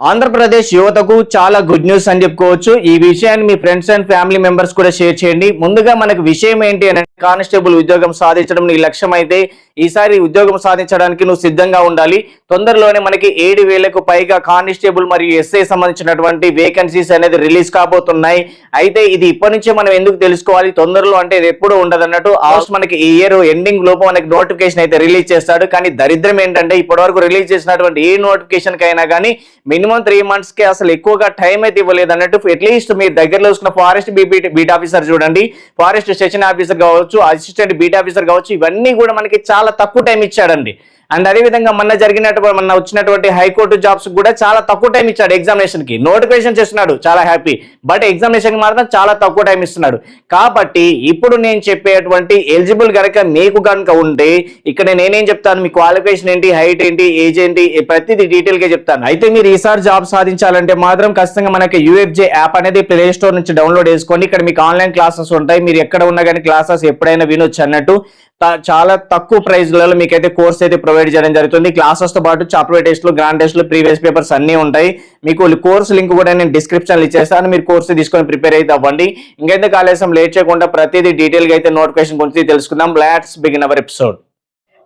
ఆంధ్రప్రదేశ్ యువతకు చాలా good news అని చెప్పుకోవచ్చు. ఈ విషయాన్ని మీ ఫ్రెండ్స్ అండ్ ఫ్యామిలీ మెంబర్స్ కూడా షేర్ చేయండి. ముందుగా మనకు విషయం ఏంటి అని అంటే కానిస్టేబుల్ ఉద్యోగం సాధించడం నీ లక్ష్యం అయితే ఈసారి ఉద్యోగం సాధించడానికి నువ్వు సిద్ధంగా ఉండాలి. తొందరలోనే మనకి ఏడు వేలకు పైగా కానిస్టేబుల్ మరియు ఎస్ఐ సంబంధించినటువంటి వేకెన్సీస్ అనేది రిలీజ్ కాబోతున్నాయి. అయితే ఇది ఇప్పటి నుంచే మనం ఎందుకు తెలుసుకోవాలి? తొందరలో అంటే ఇది ఎప్పుడు ఉండదు అన్నట్టు ఆల్మోస్ట్ మనకి ఈ ఇయర్ ఎండింగ్ లోపు మనకి నోటిఫికేషన్ అయితే రిలీజ్ చేస్తాడు. కానీ దరిద్రం ఏంటంటే ఇప్పటి వరకు రిలీజ్ చేసినటువంటి ఏ నోటిఫికేషన్ కైనా కానీ మినిమం త్రీ మంత్స్కి అసలు ఎక్కువగా టైం అయితే ఇవ్వలేదు అన్నట్టు అట్లీస్ట్ మీ దగ్గరలో చూసిన ఫారెస్ట్ బీట్ ఆఫీసర్ చూడండి. ఫారెస్ట్ స్టేషన్ ఆఫీసర్ కావచ్చు అసిస్టెంట్ బీట్ ఆఫీసర్ కావచ్చు ఇవన్నీ కూడా మనకి చాలా తక్కువ టైం ఇచ్చాడండి. అండ్ అదే విధంగా మొన్న జరిగినటువంటి మొన్న వచ్చినటువంటి హైకోర్టు జాబ్స్ కూడా చాలా తక్కువ టైం ఇచ్చాడు ఎగ్జామినేషన్కి. నోటిఫికేషన్ చేస్తున్నాడు చాలా హ్యాపీ బట్ ఎగ్జామినేషన్ మాత్రం చాలా తక్కువ టైం ఇస్తున్నాడు. కాబట్టి ఇప్పుడు నేను చెప్పేటువంటి ఎలిజిబుల్ కనుక మీకు కనుక ఉంటే ఇక్కడ నేనేం చెప్తాను మీ క్వాలిఫికేషన్ ఏంటి హైట్ ఏంటి ఏజ్ ఏంటి ఈ ప్రతిదీ డీటెయిల్గా చెప్తాను. అయితే మీరు ఈసారి జాబ్ సాధించాలంటే మాత్రం ఖచ్చితంగా మనకి యూఎఫ్జే యాప్ అనేది ప్లే స్టోర్ నుంచి డౌన్లోడ్ చేసుకోండి. ఇక్కడ మీకు ఆన్లైన్ క్లాసెస్ ఉంటాయి. మీరు ఎక్కడ ఉన్నా కానీ క్లాసెస్ ఎప్పుడైనా వినొచ్చు అన్నట్టు. చాలా తక్కువ ప్రైజ్లలో మీకైతే కోర్స్ అయితే ప్రొవైడ్ చేయడం జరుగుతుంది. క్లాసెస్తో పాటు చాప్టర్ టెస్ట్లు గ్రాండ్ టెస్ట్లు ప్రీవియస్ పేపర్స్ అన్ని ఉంటాయి. మీకు కోర్స్ లింక్ కూడా నేను డిస్క్రిప్షన్ ఇచ్చేస్తాను. మీరు కోర్స్ తీసుకొని ప్రిపేర్ అయితే అవ్వండి. ఇంకైతే ఆలస్యం లేట్ చేయకుండా ప్రతిదీ డీటెయిల్గా అయితే నోటిఫికేషన్ గురించి తెలుసుకుందాం. లాట్స్ బిగిన్ అవర్ ఎపిసోడ్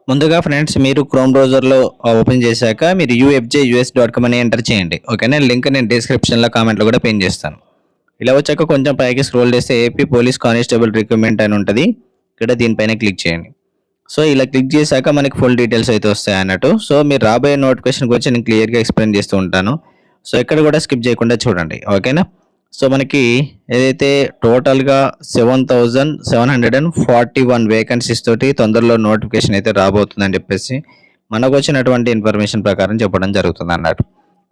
ముందుగా ఫ్రెండ్స్ మీరు క్రోమ్ బ్రౌజర్లో ఓపెన్ చేశాక మీరు యూఎఫ్జే యూఎస్ డాట్ కామ్ అని ఎంటర్ చేయండి. ఓకేనా? లింక్ నేను డిస్క్రిప్షన్లో కామెంట్లో కూడా పిన్ చేస్తాను. ఇలా వచ్చాక కొంచెం పైకి స్క్రోల్ చేస్తే ఏపీ పోలీస్ కానిస్టేబుల్ రిక్రూట్మెంట్ అని ఉంటుంది. ఇక్కడ దీనిపైన క్లిక్ చేయండి. సో ఇలా క్లిక్ చేశాక మనకి ఫుల్ డీటెయిల్స్ అయితే వస్తాయి అన్నట్టు. సో మీరు రాబోయే నోటిఫికేషన్ గురించి నేను క్లియర్గా ఎక్స్ప్లెయిన్ చేస్తూ ఉంటాను. సో ఇక్కడ కూడా స్కిప్ చేయకుండా చూడండి. ఓకేనా సో మనకి ఏదైతే టోటల్గా seven thousand seven hundred and forty one vacancies తోటి తొందరలో నోటిఫికేషన్ అయితే రాబోతుందని చెప్పేసి మనకు వచ్చినటువంటి ఇన్ఫర్మేషన్ ప్రకారం చెప్పడం జరుగుతుంది అన్నట్టు.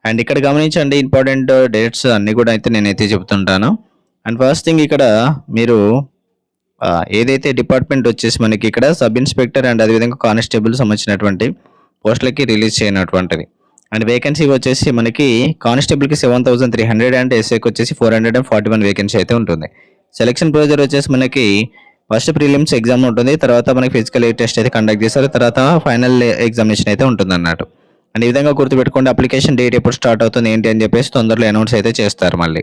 అండ్ ఇక్కడ గమనించండి ఇంపార్టెంట్ డేట్స్ అన్నీ కూడా అయితే నేనైతే చెప్తుంటాను. అండ్ ఫస్ట్ థింగ్ ఇక్కడ మీరు ఏదైతే డిపార్ట్మెంట్ వచ్చేసి మనకి ఇక్కడ సబ్ ఇన్స్పెక్టర్ అండ్ అదేవిధంగా కానిస్టేబుల్ సంబంధించినటువంటి పోస్టులకి రిలీజ్ చేయనటువంటిది. అండ్ వేకెన్సీ వచ్చేసి మనకి కానిస్టేబుల్కి seven thousand three hundred and ఎస్ఐకి వచ్చేసి four hundred and forty one vacancy అయితే ఉంటుంది. సెలక్షన్ ప్రొసీజర్ వచ్చేసి మనకి ఫస్ట్ ప్రీలిమ్స్ ఎగ్జామ్ ఉంటుంది. తర్వాత మనకి ఫిజికల్ టెస్ట్ అయితే కండక్ట్ చేస్తారు. తర్వాత ఫైనల్ ఎగ్జామినేషన్ అయితే ఉంటుంది అన్నట్టు అండ్ ఈ విధంగా గుర్తుపెట్టుకోండి అప్లికేషన్ డేట్ ఎప్పుడు స్టార్ట్ అవుతుంది ఏంటి అని చెప్పేసి తొందరలో అనౌన్స్ అయితే చేస్తారు మళ్ళీ.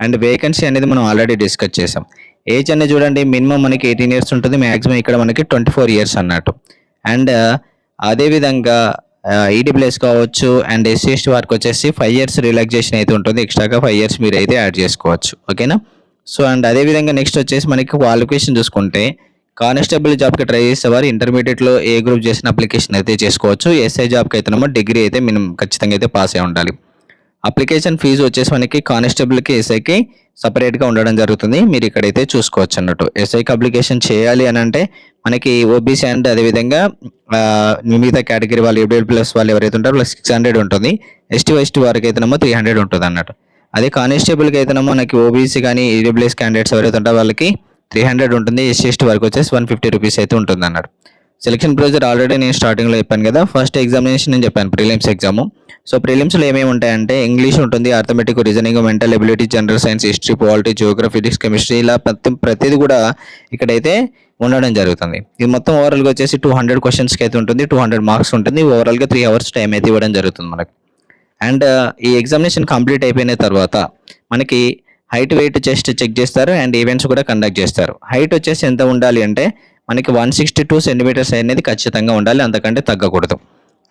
అండ్ వేకెన్సీ అనేది మనం ఆల్రెడీ డిస్కస్ చేసాం. ఏజ్ అనేది చూడండి మినిమం మనకి ఎయిటీన్ ఇయర్స్ ఉంటుంది మ్యాక్సిమం ఇక్కడ మనకి ట్వంటీ ఫోర్ ఇయర్స్ అన్నట్టు. అండ్ అదేవిధంగా ఈడబ్ల్యూఎస్ కావచ్చు అండ్ ఎస్సీ ఎస్టీ వారికి వచ్చేసి ఫైవ్ ఇయర్స్ రిలాక్సేషన్ అయితే ఉంటుంది. ఎక్స్ట్రాగా ఫైవ్ ఇయర్స్ మీరు అయితే యాడ్ చేసుకోవచ్చు. ఓకేనా సో అండ్ అదేవిధంగా నెక్స్ట్ వచ్చేసి మనకి క్వాలిఫికేషన్ చూసుకుంటే కానిస్టేబుల్ జాబ్కి ట్రై చేసేవారు ఇంటర్మీడియట్లో ఏ గ్రూప్ చేసిన అప్లికేషన్ అయితే చేసుకోవచ్చు ఎస్ఐ జాబ్కి అయితేనేమో డిగ్రీ అయితే మినిమం ఖచ్చితంగా అయితే పాస్ అయి ఉండాలి. అప్లికేషన్ ఫీజు వచ్చేసి మనకి కానిస్టేబుల్కి ఎస్ఐకి సపరేట్గా ఉండడం జరుగుతుంది. మీరు ఇక్కడైతే చూసుకోవచ్చు అన్నట్టు. ఎస్ఐకి అప్లికేషన్ చేయాలి అని అంటే మనకి ఓబీసీ అండ్ అదేవిధంగా మిగతా కేటగిరీ వాళ్ళు ఏబిఎల్ ప్లస్ వాళ్ళు ఎవరైతే ఉంటారో వాళ్ళకి సిక్స్ హండ్రెడ్ ఉంటుంది. ఎస్టీ ఎస్టీ వారికి అయితేనేమో త్రీ హండ్రెడ్ ఉంటుంది అన్నట్టు. అదే కానిస్టేబుల్కి అయితేనేమో మనకి ఓబీసీ కానీ ఈడబ్ల్యూఎస్ క్యాండిడేట్స్ ఎవరైతే ఉంటారో వాళ్ళకి త్రీ హండ్రెడ్ ఉంటుంది. ఎస్సీ ఎస్టీ వరకు వచ్చేసి వన్ ఫిఫ్టీ రూపీస్ అయితే ఉంటుంది అన్నట్టు. సెలక్షన్ ప్రొసీజర్ ఆల్రెడీ నేను స్టార్టింగ్లో చెప్పాను కదా. ఫస్ట్ ఎగ్జామినేషన్ నేను చెప్పాను ప్రిలిమ్స్ ఎగ్జామ్ సో ప్రిలిమ్స్లో ఏమేమి ఉంటాయంటే ఇంగ్లీష్ ఉంటుంది arithmetic reasoning mental ability general science history polity geography physics chemistry ఇలా ప్రతి ప్రతిది కూడా ఇక్కడైతే ఉండడం జరుగుతుంది. ఇది మొత్తం ఓవరాల్గా వచ్చేసి టూ హండ్రెడ్ క్వశ్చన్స్కి అయితే ఉంటుంది టూ హండ్రెడ్ మార్క్స్ ఉంటుంది. ఓవరాల్గా త్రీ అవర్స్ టైం అయితే ఇవ్వడం జరుగుతుంది మనకి. అండ్ ఈ ఎగ్జామినేషన్ కంప్లీట్ అయిపోయిన తర్వాత మనకి హైట్ వెయిట్ చెస్ట్ చెక్ చేస్తారు. అండ్ ఈవెంట్స్ కూడా కండక్ట్ చేస్తారు. హైట్ వచ్చేసి ఎంత ఉండాలి అంటే మనకి వన్ సిక్స్టీ టూ సెంటీమీటర్స్ అనేది ఖచ్చితంగా ఉండాలి అంతకంటే తగ్గకూడదు.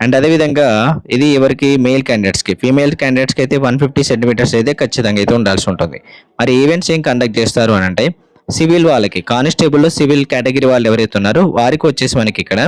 అండ్ అదేవిధంగా ఇది ఎవరికి? మేల్ క్యాండిడేట్స్కి ఫీమేల్ క్యాండిడేట్స్కి అయితే వన్ ఫిఫ్టీ సెంటీమీటర్స్ అయితే ఖచ్చితంగా అయితే ఉండాల్సి ఉంటుంది. మరి ఈవెంట్స్ ఏం కండక్ట్ చేస్తారు అని అంటే సివిల్ వాళ్ళకి కానిస్టేబుల్లో సివిల్ కేటగిరీ వాళ్ళు ఎవరైతే ఉన్నారో వారికి వచ్చేసి మనకి ఇక్కడ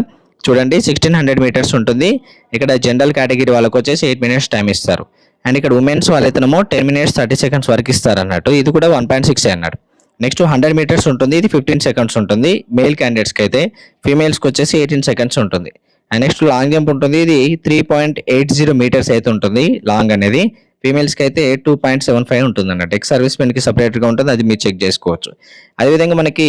చూడండి సిక్స్టీన్ హండ్రెడ్ మీటర్స్ ఉంటుంది. ఇక్కడ జనరల్ కేటగిరీ వాళ్ళకి వచ్చేసి ఎయిట్ మినిట్స్ టైం ఇస్తారు. అండ్ ఇక్కడ ఉమెన్స్ వాళ్ళైతేనేమో టెన్ మినిట్స్ థర్టీ సెకండ్స్ వరకు ఇస్తారు అన్నట్టు ఇది కూడా వన్ పాయింట్ సిక్స్ అన్నాడు. నెక్స్ట్ హండ్రెడ్ మీటర్స్ ఉంటుంది ఇది ఫిఫ్టీన్ సెకండ్స్ ఉంటుంది. మేల్ క్యాండిడేట్స్కి అయితే ఫీమేల్స్కి వచ్చేసి ఎయిటీన్ సెకండ్స్ ఉంటుంది. అండ్ నెక్స్ట్ లాంగ్ జంప్ ఉంటుంది ఇది three point eight zero metres అయితే ఉంటుంది లాంగ్ అనేది. ఫీమేల్స్కి అయితే టూ పాయింట్ సెవెన్ ఫైవ్ ఉంటుంది అన్నట్టు ఎక్స్ సర్వీస్ మెన్కి సపరేట్గా ఉంటుంది అది మీరు చెక్ చేసుకోవచ్చు. అదేవిధంగా మనకి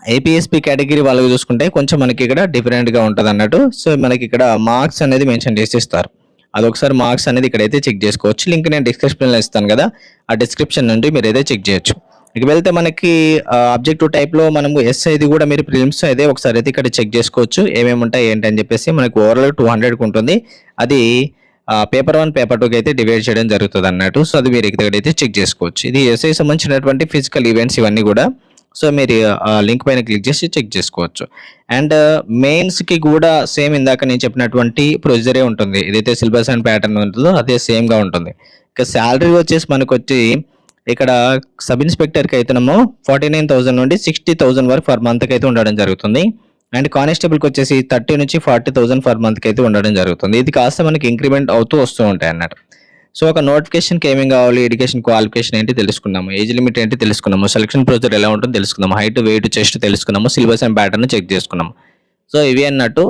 ఏపీఎస్పీ కేటగిరీ వాళ్ళకి చూసుకుంటే కొంచెం మనకి ఇక్కడ డిఫరెంట్గా ఉంటుంది అన్నట్టు సో మనకి ఇక్కడ మార్క్స్ అనేది మెన్షన్ చేసి ఇస్తారు అదొకసారి మార్క్స్ అనేది ఇక్కడైతే చెక్ చేసుకోవచ్చు. లింక్ నేను డిస్క్రిప్షన్లో ఇస్తాను కదా ఆ డిస్క్రిప్షన్ నుండి మీరు అయితే చెక్ చేయొచ్చు. ఇక వెళ్తే మనకి అబ్జెక్టివ్ టైప్లో మనము ఎస్ ఇది కూడా మీరు ప్రిలిమ్స్ అయితే ఒకసారి అయితే ఇక్కడ చెక్ చేసుకోవచ్చు. ఏమేమి ఉంటాయి ఏంటి అని చెప్పేసి మనకి ఓవరాల్ టూ హండ్రెడ్కి ఉంటుంది. అది పేపర్ వన్ పేపర్ టూకి అయితే డివైడ్ చేయడం జరుగుతుంది అన్నట్టు. సో అది మీరు ఇక్కడ అయితే చెక్ చేసుకోవచ్చు. ఇది ఎస్ఐ సంబంధించినటువంటి ఫిజికల్ ఈవెంట్స్ ఇవన్నీ కూడా. సో మీరు లింక్ పైన క్లిక్ చేసి చెక్ చేసుకోవచ్చు. అండ్ మెయిన్స్కి కూడా సేమ్ ఇందాక నేను చెప్పినటువంటి ప్రొసీజరే ఉంటుంది. ఏదైతే సిలబస్ అండ్ ప్యాటర్న్ ఉంటుందో అదే సేమ్గా ఉంటుంది. ఇక శాలరీ వచ్చేసి మనకు వచ్చి ఇక్కడ సబ్ ఇన్స్పెక్టర్కి అయితేనేమో ఫార్టీ నైన్ థౌసండ్ నుండి సిక్స్టీ థౌసండ్ వరకు ఫర్ మంత్కి అయితే ఉండడం జరుగుతుంది. అండ్ కానిస్టేబుల్కి వచ్చేసి థర్టీ నుంచి ఫార్టీ థౌసండ్ ఫర్ మంత్కి అయితే ఉండడం జరుగుతుంది. ఇది కాస్త మనకి ఇంక్రిమెంట్ అవుతూ వస్తూ ఉంటాయి అన్నట్టు. సో ఒక నోటిఫికేషన్కి ఏమేమి కావాలి ఎడ్యుకేషన్ క్వాలిఫికేషన్ ఏంటి తెలుసుకున్నాము ఏజ్ లిమిట్ ఏంటి తెలుసుకున్నాము సెలక్షన్ ప్రొసీజర్ ఎలా ఉంటుందో తెలుసుకున్నాము హైట్ వెయిట్ చెస్ట్ తెలుసుకున్నాము సిలబస్ అండ్ ప్యాటర్న్ చెక్ చేసుకున్నాము సో ఇవి అన్నట్టు.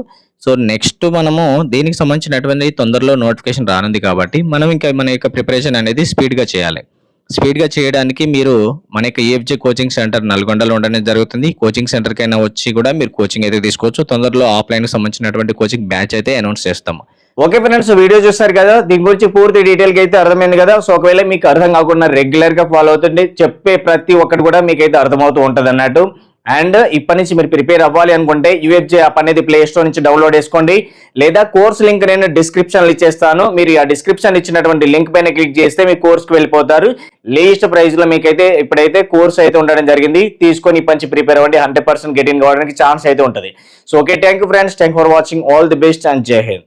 సో నెక్స్ట్ మనము దీనికి సంబంధించినటువంటి తొందరలో నోటిఫికేషన్ రానుంది కాబట్టి మనం ఇంకా మన యొక్క ప్రిపరేషన్ అనేది స్పీడ్గా చేయాలి. స్పీడ్గా చేయడానికి మీరు మన యొక్క ఏఎఫ్జే కోచింగ్ సెంటర్ నల్గొండలో ఉండడం జరుగుతుంది. కోచింగ్ సెంటర్కైనా వచ్చి కూడా మీరు కోచింగ్ అయితే తీసుకోవచ్చు. తొందరలో ఆఫ్లైన్కి సంబంధించినటువంటి కోచింగ్ బ్యాచ్ అయితే అనౌన్స్ చేస్తాము ఓకే ఫ్రెండ్స్ వీడియో చూస్తారు కదా దీని గురించి పూర్తి డీటెయిల్గా అయితే అర్థమైంది కదా. సో ఒకవేళ మీకు అర్థం కాకుండా రెగ్యులర్గా ఫాలో అవుతుంటే చెప్పే ప్రతి ఒక్కటి కూడా మీకైతే అర్థమవుతూ ఉంటుంది అన్నట్టు అండ్ ఇప్పటి నుంచి మీరు ప్రిపేర్ అవ్వాలి అనుకుంటే యూఎఫ్జే యాప్ అనేది ప్లే స్టోర్ నుంచి డౌన్లోడ్ చేసుకోండి. లేదా కోర్స్ లింక్ నేను డిస్క్రిప్షన్ ఇచ్చేస్తాను. మీరు ఆ డిస్క్రిప్షన్ ఇచ్చినటువంటి లింక్ పైన క్లిక్ చేస్తే మీ కోర్స్కి వెళ్ళిపోతారు. లేటెస్ట్ ప్రైస్లో మీకైతే ఇప్పుడైతే కోర్స్ అయితే ఉండడం జరిగింది. తీసుకొని ఇప్పటి నుంచి ప్రిపేర్ అవ్వండి. హండ్రెడ్ పర్సెంట్ గెటింగ్ కావడానికి ఛాన్స్ అయితే ఉంటుంది. So okay thank friends. Thank for watching all the best and Jai Hind